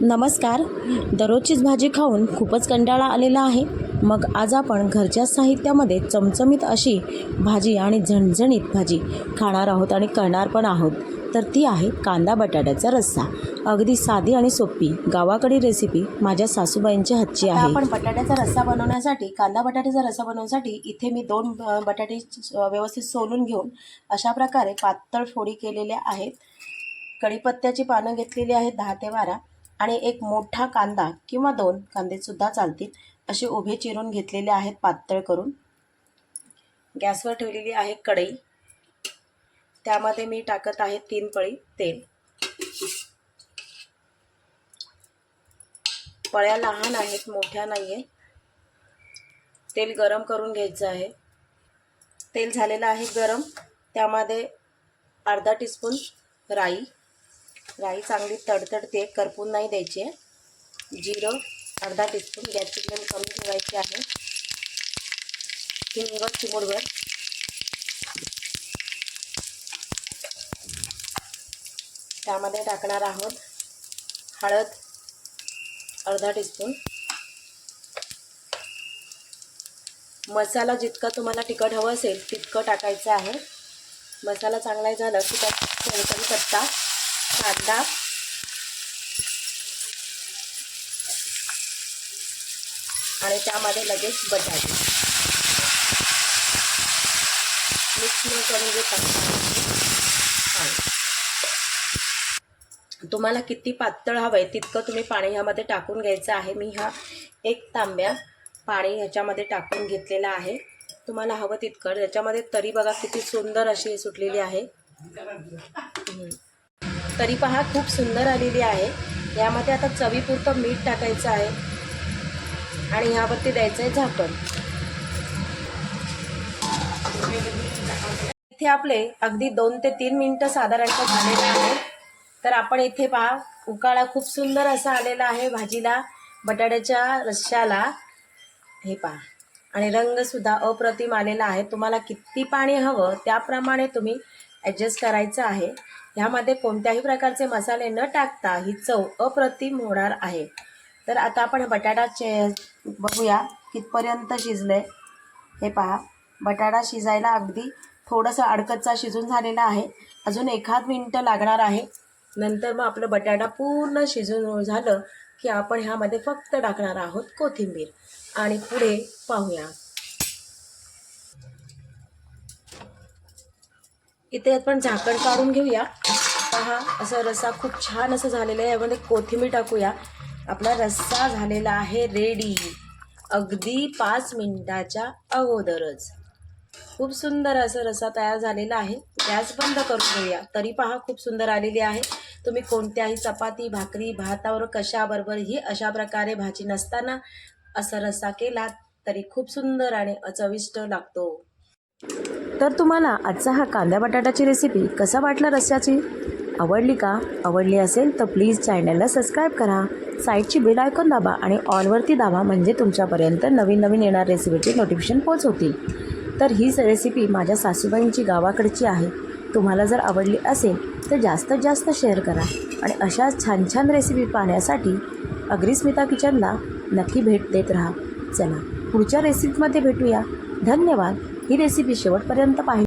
नमस्कार. दररोजचीच भाजी खाऊन खूपच कंटाळा आलेला आहे. मग आज आपण घरच्या साहित्यामध्ये चमचमीत अशी भाजी आणि झणझणीत भाजी खाणार आहोत आणि करणार पण आहोत. तर ती आहे कांदा बटाट्याचा रस्सा. अगदी साधी आणि सोपी गावाकडील रेसिपी माझ्या सासूबाईंच्या हातची आहे. आपण बटाट्याचा रस्सा बनवण्यासाठी कांदा बटाट्याचा रस्सा बनवण्यासाठी इथे मी दोन बटाटे व्यवस्थित सोलून घेऊन अशा प्रकारे पातळ फोडी केलेल्या आहेत. कढीपत्त्याची पानं घेतलेली आहेत दहा ते बारा. आणि एक मोठा कांदा किंवा दोन कांदेसुद्धा चालतील असे उभे चिरून घेतलेले आहेत पातळ करून. गॅसवर ठेवलेली आहे कढई. त्यामध्ये मी टाकत आहे तीन पळी तेल. पळ्या लहान आहेत मोठ्या नाही आहे तेल गरम करून घ्यायचं आहे. तेल झालेलं आहे गरम. त्यामध्ये अर्धा टीस्पून राई. राई चांगली तडतडते करपून नाही द्यायची. आहे जिरं अर्धा टीस्पून गॅसची फ्लेम कमी ठेवायची आहे. हिंग चिमूडभर त्यामध्ये टाकणार आहोत हळद अर्धा टीस्पून मसाला जितका तुम्हाला तिखट हवं असेल तितकं टाकायचं आहे. मसाला चांगला झाला की त्यात कोणतरी पत्ता कांदा. आणि त्यामध्ये लगेच बटाटे. मिक्स न करून जे तुम्हाला किती पातळ हवं आहे तितकं तुम्ही पाणी ह्यामध्ये टाकून घ्यायचं आहे. मी हा एक तांब्या पाणी ह्याच्यामध्ये टाकून घेतलेला आहे. तुम्हाला हवं तितकं. याच्यामध्ये तरी बघा किती सुंदर अशी सुटलेली आहे. तरी पहा खूप सुंदर आलेली आहे. यामध्ये आता चवीपुरतं मीठ टाकायचं आहे. आणि ह्यावरती द्यायचं आहे झाकण. इथे आपले अगदी दोन ते तीन मिनटं साधारणतः झालेले आहे. तर आपण इथे पहा उकाळा खूप सुंदर असा आलेला आहे भाजीला बटाट्याच्या रश्श्याला. हे पहा. आणि रंगसुद्धा अप्रतिम आलेला आहे. तुम्हाला किती पाणी हवं त्याप्रमाणे तुम्ही ॲडजस्ट करायचं आहे. ह्यामध्ये कोणत्याही प्रकारचे मसाले न टाकता ही चव अप्रतिम होणार आहे. तर आता आपण बटाटा चे बघूया कितपर्यंत शिजले. हे पहा बटाटा शिजायला अगदी थोडंसं अडकतचा शिजून झालेला आहे. अजून एखाद मिनटं लागणार आहे. नंतर मग आपलं बटाटा पूर्ण शिजून झालं की आपण ह्यामध्ये फक्त टाकणार आहोत कोथिंबीर. आणि पुढे पाहूया. इथे आपण झाकण काढून घेऊया. पहा असं रस्सा खूप छान असं झालेलं आहे. यामध्ये कोथिंबीर टाकूया. आपला रस्सा झालेला आहे रेडी अगदी पाच मिनिटाच्या अगोदरच. खूप सुंदर असं रस्सा तयार झालेला आहे. गॅस बंद करून घेऊया. तरी पहा खूप सुंदर आलेली आहे. तुम्ही कोणत्याही चपाती भाकरी भातावर कशाबरोबर ही अशा प्रकारे भाजी नसताना असा रस्सा केला तरी खूप सुंदर आणि चविष्ट लागतो. तर तुम्हाला आजचा हा कांदा बटाट्याची रेसिपी कसा वाटला रस्याची? आवडली का? आवडली असेल तर प्लीज चॅनलला सबस्क्राईब करा. साईडची बेल आयकॉन दाबा आणि ऑलवरती दाबा म्हणजे तुमच्यापर्यंत नवीन नवीन येणार रेसिपीचे नोटिफिकेशन पोहोचवतील तर हीच रेसिपी माझ्या सासूबाईंची गावाकडची आहे. तुम्हाला जर आवडली असेल तर जास्तीत जास्त शेअर करा आणि अशाच छान छान रेसिपी पाहण्यासाठी अग्रिस्मिता किचनला नक्की भेट देत राहा. चला पुढच्या रेसिपीमध्ये भेटूया. धन्यवाद. ही रेसिपी शेवटपर्यंत पाहिली.